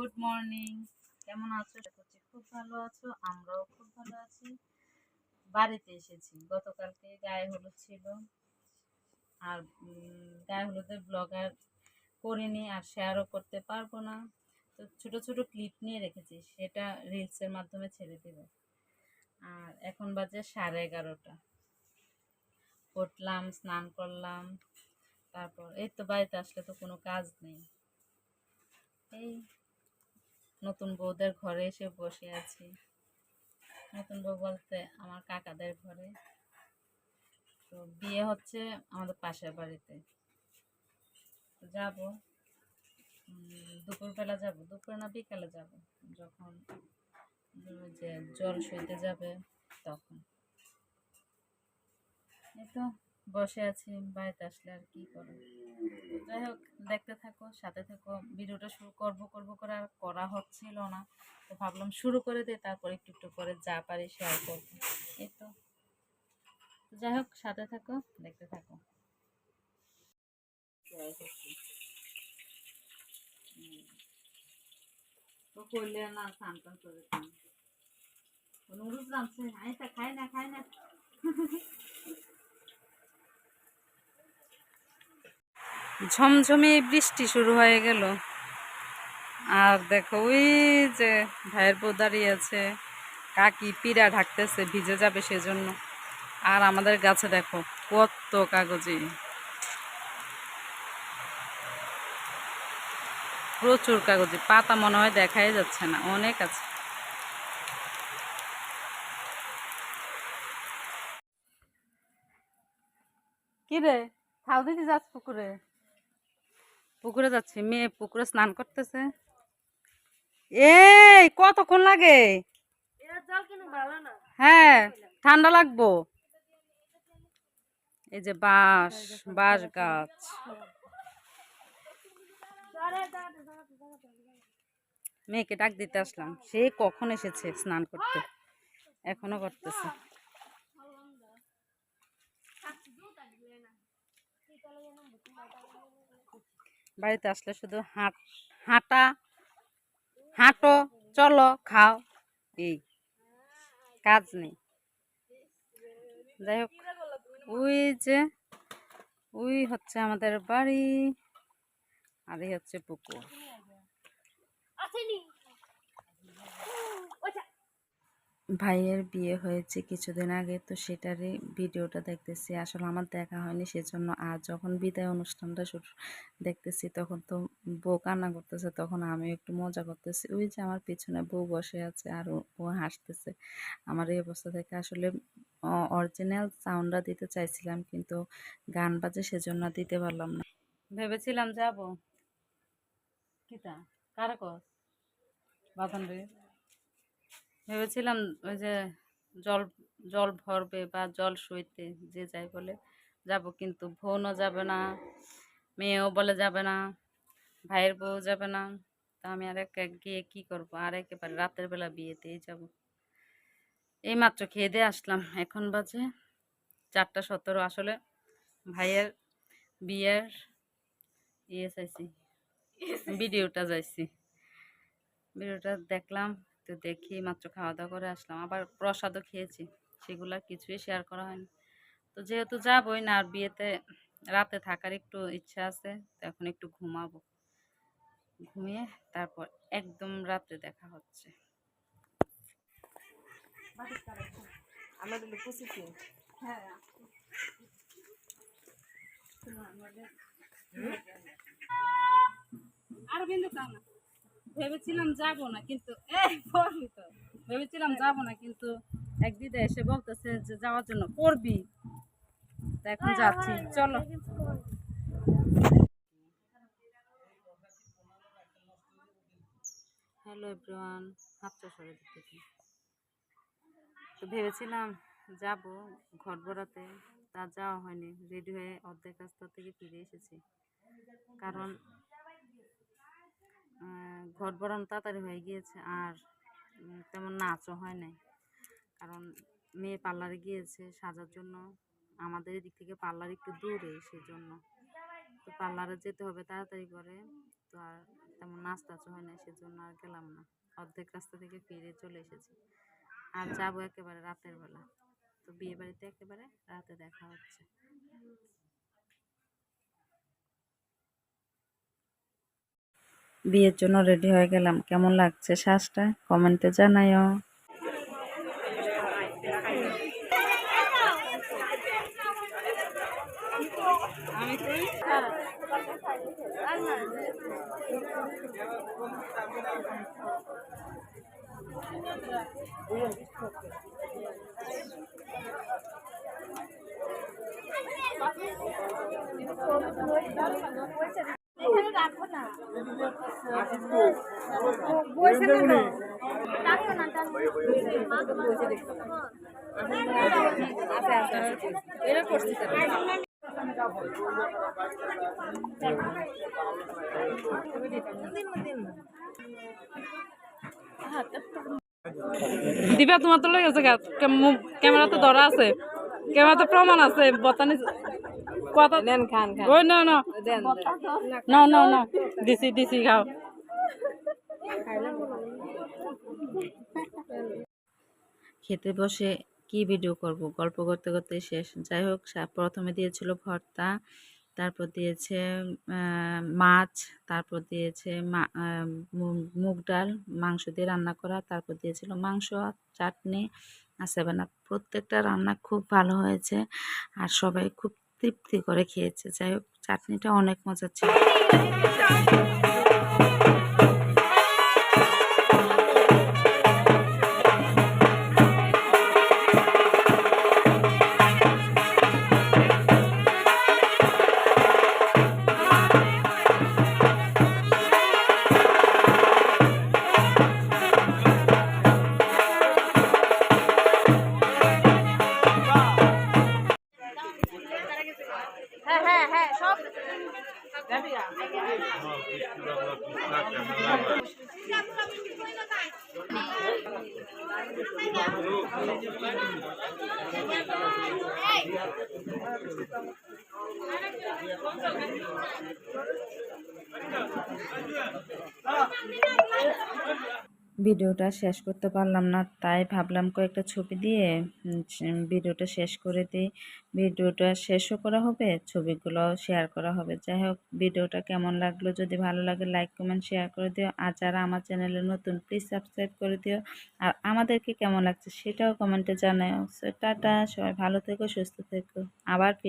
Good morning কেমন আছো? করছি খুব ভালো আছো, আমরাও খুব ভালো আছি। বাড়িতে এসেছি। গতকালকে গায়ে হলুদ ছিল। আর গায়ে হলুদের ব্লগ আর করিনি, আর শেয়ারও করতে পারব না। তো ছোট ছোট ক্লিপ নিয়ে রেখেছি, সেটা রিলসের মাধ্যমে ছেড়ে দেব। আর এখন বাজে সাড়ে এগারোটা। উঠলাম, স্নান করলাম, তারপর, এই তো বাড়িতে আসলে তো কোনো কাজ নেই। এই নতুন বউদের ঘরে এসে বসে আছি। নতুন বউ বলতে আমার কাকাদের ঘরে। তো বিয়ে হচ্ছে আমাদের পাশের বাড়িতে। যাব দুপুরবেলা যাব। দুপুর না, বিকালে যাব। যখন যে জল সইতে যাবে তখন। এই তো। বসে আছি বাড়িতে আসলে আর কি করো যাই হোক, দেখতে থাকো, সাথে থাকো। ভিডিওটা শুরু করব করব করে আর করা হচ্ছিল না। তো ভাবলাম শুরু করে দে তারপর একটু একটু করে যা পারি শেয়ার করব। এই তো। যাই হোক, সাথে থাকো, দেখতে থাকো। তো করলে না, স্নান টান করে নুডলস রাঁধছে খাই না খাই না। ঝমঝমে বৃষ্টি শুরু হয়ে গেল। আর দেখো, ওই যে ভাইয়ের বউ দাঁড়িয়ে আছে। কাকি পিড়া ঢাকতেছে, ভিজে যাবে সেজন্য। আর আমাদের গাছে দেখো, কত কাগজি। প্রচুর কাগজি, পাতা মনে হয় দেখাই যাচ্ছে না, অনেক আছে। কি রে দিতে যাচ্ছ পুকুরে? পুকুরে যাচ্ছি, মেয়ে পুকুরে স্নান করতেছে। এই, কতক্ষণ লাগে? হ্যাঁ ঠান্ডা লাগবো। এই যে বাঁশ বাঁশ গাছ। মেয়েকে ডাক দিতে আসলাম, সে কখন এসেছে স্নান করতে? এখনও করতেছে। বাড়িতে আসলে শুধু হাঁট, হাঁটা, হাঁটো, চলো, খাও, এই, কাজ নেই। যাই হোক ওই যে, ওই হচ্ছে আমাদের বাড়ি, আর এই হচ্ছে পুকুর। ভাইয়ের বিয়ে হয়েছে কিছুদিন আগে, তো সেটারই ভিডিওটা দেখতেছি। আসলে আমার দেখা হয়নি, সেজন্য আর যখন বিদায় অনুষ্ঠানটা দেখতেছি, তখন তো বউ কান্না করতেছে, তখন আমি একটু মজা করতেছি। ওই যে আমার পিছনে বউ বসে আছে আর ও ও হাসতেছে। আমার এই অবস্থা থেকে আসলে অরিজিনাল সাউন্ডটা দিতে চাইছিলাম, কিন্তু গান বাজে সেজন্য দিতে পারলাম না। ভেবেছিলাম যাব। কিতা কার কস? বাদন রে? ভেবেছিলাম ওই যে জল জল ভরবে বা জল সইতে যে যাই বলে যাব কিন্তু বোনও যাবে না মেয়েও বলে যাবে না ভাইয়ের বউ যাবে না। তা আমি আর এক গিয়ে কী করব? আর একেবারে রাতের বেলা বিয়েতেই যাব। এই মাত্র খেয়ে দিয়ে আসলাম। এখন বাজে চারটা সতেরো আসলে। ভাইয়ের বিয়ের ইয়ে চাইছি ভিডিওটা যাইছি ভিডিওটা দেখলাম। তো দেখি মাত্র খাওয়া দাওয়া করে আসলাম। আবার প্রসাদও খেয়েছি সেগুলো আর কিছুই শেয়ার করা হয়নি। তো যেহেতু যাবই না আর বিয়েতে রাতে থাকার একটু ইচ্ছা আছে তো এখন একটু ঘুমাবো। ঘুমিয়ে তারপর একদম রাতে দেখা হচ্ছে। হ্যাঁ। আর বিন্দু খাও না। ভেবেছিলাম যাব না, কিন্তু এই পড়বি তো। ভেবেছিলাম যাব না, কিন্তু এক দিদা এসে বলতেছে যে যাওয়ার জন্য পড়বি। এখন যাচ্ছি, চলো। হ্যালো এভরিওয়ান হাতটা সরে তো ভেবেছিলাম যাব ঘর ভরাতে তা যাওয়া হয়নি। রেডি হয়ে অর্ধেক রাস্তা থেকে ফিরে এসেছি। কারণ ঘর বরণ তাড়াতাড়ি হয়ে গিয়েছে আর তেমন নাচও হয় নাই। কারণ মেয়ে পার্লারে গিয়েছে সাজার জন্য। আমাদের এদিক থেকে পার্লার একটু দূরে সেই জন্য তো পার্লারে যেতে হবে তাড়াতাড়ি করে। তো আর তেমন নাচ টাচ হয় না সেজন্য আর গেলাম না। অর্ধেক রাস্তা থেকে ফিরে চলে এসেছি। আর যাব একেবারে রাতের বেলা। তো বিয়ে বাড়িতে একেবারে রাতে দেখা হচ্ছে। বিয়ের জন্য রেডি হয়ে গেলাম। কেমন লাগছে শ্বাসটা? কমেন্টে জানাইও দিবা তোমার তো লই গেছে ক্যামেরা তো ধরা আছে। ক্যামেরা তো প্রমাণ আছে। বতানি কথা দেন খান খান। ওই না না। দেন না না না। দিছি দিছি খাও। খেতে বসে কি ভিডিও করব? গল্প করতে করতে শেষ। যাই হোক প্রথমে দিয়েছিল ভর্তা তারপর দিয়েছে মাছ তারপর দিয়েছে মা- মুগ ডাল মাংস দিয়ে রান্না করা তারপর দিয়েছিল মাংস চাটনি আর সেভেন আপ। প্রত্যেকটা রান্না খুব ভালো হয়েছে আর সবাই খুব তৃপ্তি করে খেয়েছে। যাই হোক চাটনিটা অনেক মজার ছিল। হ্যাঁ হ্যাঁ হ্যাঁ সব Thank you. ভিডিওটা শেষ করতে পারলাম না, তাই ভাবলাম কয়েকটা ছবি দিয়ে ভিডিওটা শেষ করে দিই। ভিডিওটা শেষও করা হবে, ছবিগুলো শেয়ার করা হবে। যাই হোক, ভিডিওটা কেমন লাগল যদি ভালো লাগে লাইক কমেন্ট শেয়ার করে দিও। আর যারা আমার চ্যানেলে নতুন প্লিজ সাবস্ক্রাইব করে দিও। আর আমাদেরকে কেমন লাগছে সেটাও কমেন্টে জানাও। টাটা, সবাই ভালো থেকো, সুস্থ থেকো। আবার ফিরে